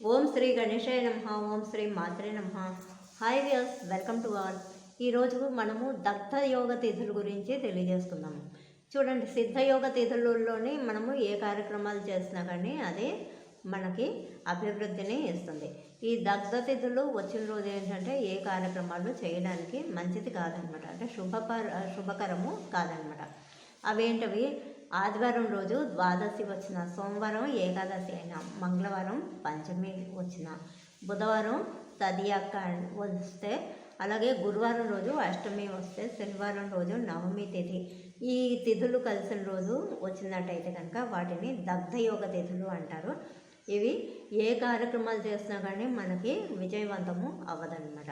ఓం శ్రీ గణేశాయ నమ ఓం శ్రీ మాత్రే నమ. Hi views welcome to all ఈరోజు మనము దగ్ధ యోగ తిథుల గురించి తెలియజేసుకుందాము చూడండి సిద్ధయోగ తిథులలోనే మనము ఏ కార్యక్రమాలు చేసినా కానీ అది మనకి అభివృద్ధిని ఇస్తుంది. ఈ దగ్ధ తిథులు వచ్చిన రోజు ఏంటంటే ఏ కార్యక్రమాలు చేయడానికి మంచిది కాదనమాట. అంటే శుభపర శుభకరము కాదనమాట. అవేంటవి? ఆదివారం రోజు ద్వాదశి వచ్చిన సోమవారం ఏకాదశి అయిన మంగళవారం పంచమి వచ్చిన బుధవారం తదియాక వస్తే అలాగే గురువారం రోజు అష్టమి వస్తే శనివారం రోజు నవమి తిథి. ఈ తిథులు కలిసిన రోజు వచ్చినట్టయితే కనుక వాటిని దగ్ధయోగ తిథులు అంటారు. ఇవి ఏ కార్యక్రమాలు చేసినా కానీ మనకి విజయవంతము అవ్వదన్నమాట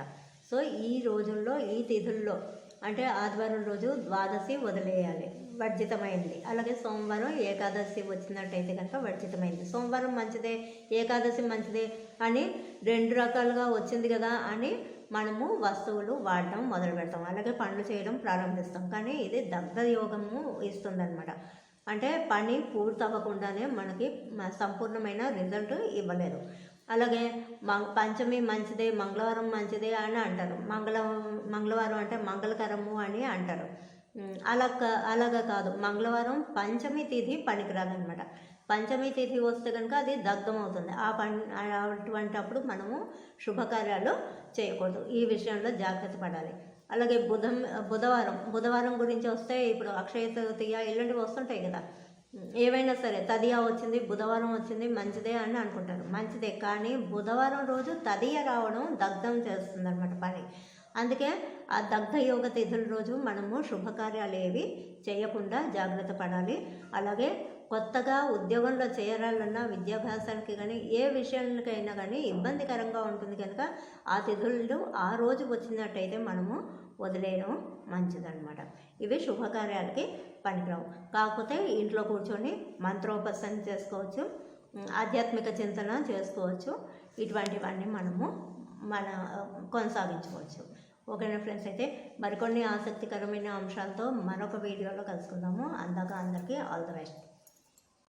సో ఈ రోజుల్లో ఈ తిథుల్లో అంటే ఆదివారం రోజు ద్వాదశి వదిలేయాలి వర్జితమైంది. అలాగే సోమవారం ఏకాదశి వచ్చినట్టయితే కనుక వర్జితమైంది. సోమవారం మంచిదే ఏకాదశి మంచిదే అని రెండు రకాలుగా వచ్చింది కదా అని మనము వస్తువులు వాడడం మొదలు పెడతాం. అలాగే పనులు చేయడం ప్రారంభిస్తాం. కానీ ఇది దగ్ధ యోగము ఇస్తుందన్నమాట. అంటే పని పూర్తి అవ్వకుండానే మనకి సంపూర్ణమైన రిజల్ట్ ఇవ్వలేదు. అలాగే పంచమి మంచిదే మంగళవారం మంచిదే అని అంటారు. మంగళ మంగళవారం అంటే మంగళకరము అని అంటారు. అలా అలాగా కాదు. మంగళవారం పంచమి తిథి పనికిరాదనమాట పంచమి తిథి వస్తే కనుక అది దగ్ధం అవుతుంది ఆ పని అటువంటి అప్పుడు మనము శుభకార్యాలు చేయకూడదు. ఈ విషయంలో జాగ్రత్త పడాలి. అలాగే బుధం బుధవారం బుధవారం గురించి వస్తే ఇప్పుడు అక్షయ తృతీయ ఇలాంటివి వస్తుంటాయి కదా. ఏవైనా సరే తదియా వచ్చింది బుధవారం వచ్చింది మంచిదే అని అనుకుంటారు. మంచిదే కానీ బుధవారం రోజు తదియ రావడం దగ్ధం చేస్తుంది అనమాట పని. అందుకే ఆ దగ్ధ యోగ తిథుల రోజు మనము శుభకార్యాలు ఏవి చేయకుండా జాగ్రత్త పడాలి. అలాగే కొత్తగా ఉద్యోగంలో చేరాలన్నా విద్యాభ్యాసానికి కానీ ఏ విషయానికైనా కానీ ఇబ్బందికరంగా ఉంటుంది కనుక ఆ తిథులు ఆ రోజు వచ్చినట్టయితే మనము వదిలేయడం మంచిదన్నమాట. ఇవి శుభకార్యాలకి పనికిరావు. కాకపోతే ఇంట్లో కూర్చొని మంత్రోపసన చేసుకోవచ్చు ఆధ్యాత్మిక చింతన చేసుకోవచ్చు. ఇటువంటివన్నీ మనము మన కొనసాగించుకోవచ్చు. ఓకేనా ఫ్రెండ్స్? అయితే మరికొన్ని ఆసక్తికరమైన అంశాలతో మరొక వీడియోలో కలుసుకుందాము. అందాక అందరికీ ఆల్ ద బెస్ట్.